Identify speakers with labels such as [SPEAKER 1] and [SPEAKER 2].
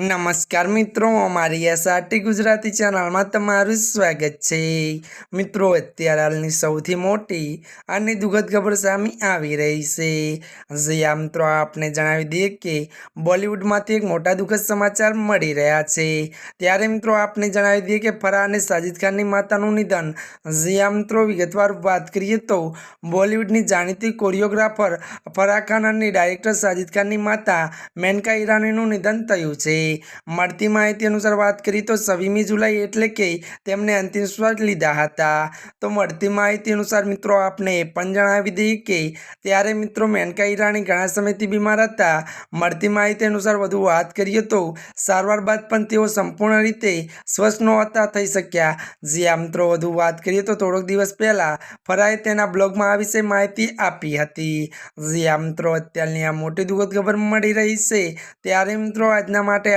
[SPEAKER 1] નમસ્કાર મિત્રો, અમારી એસઆરટી ગુજરાતી ચેનલમાં તમારું સ્વાગત છે. મિત્રો, અત્યારે હાલની સૌથી મોટી અને દુઃખદ ખબર સામે આવી રહી છે. જે મિત્રો, આપને જણાવી દઈએ કે બોલિવૂડમાંથી એક મોટા દુઃખદ સમાચાર મળી રહ્યા છે. ત્યારે, મિત્રો, આપને જણાવી દઈએ કે ફરાહ અને સાજિદ ખાનની માતાનું નિધન. જે મિત્રો, વિગતવાર વાત કરીએ તો બોલિવૂડની જાણીતી કોરિયોગ્રાફર ફરાહ ખાન અને ડાયરેક્ટર સાજિદ ખાનની માતા મેનકા ઈરાનીનું નિધન થયું છે. મળતી માહિતી અનુસાર વાત કરીએ તો છવ્વીમી જુલાઈ એટલે કે તેમને અંતિમ શ્વાસ લીધા હતા. તો મળતી માહિતી અનુસાર મિત્રો આપને એ પણ જણાવી દઈએ કે ત્યારે મિત્રો મેનકા ઈરાણી ઘણા સમયથી બીમાર હતા. મળતી માહિતી અનુસાર વધુ વાત કરીએ તો સારવાર બાદ પણ તેઓ સંપૂર્ણ રીતે સ્વસ્થ નહોતા થઈ શક્યા. જે આ મિત્રો, વધુ વાત કરીએ તો થોડોક દિવસ પહેલાં ફરાએ તેના બ્લોગમાં આ વિશે માહિતી આપી હતી. જે આ મિત્રો, અત્યારની આ મોટી દુઃખદ ખબર મળી રહી છે. ત્યારે મિત્રો આજના માટે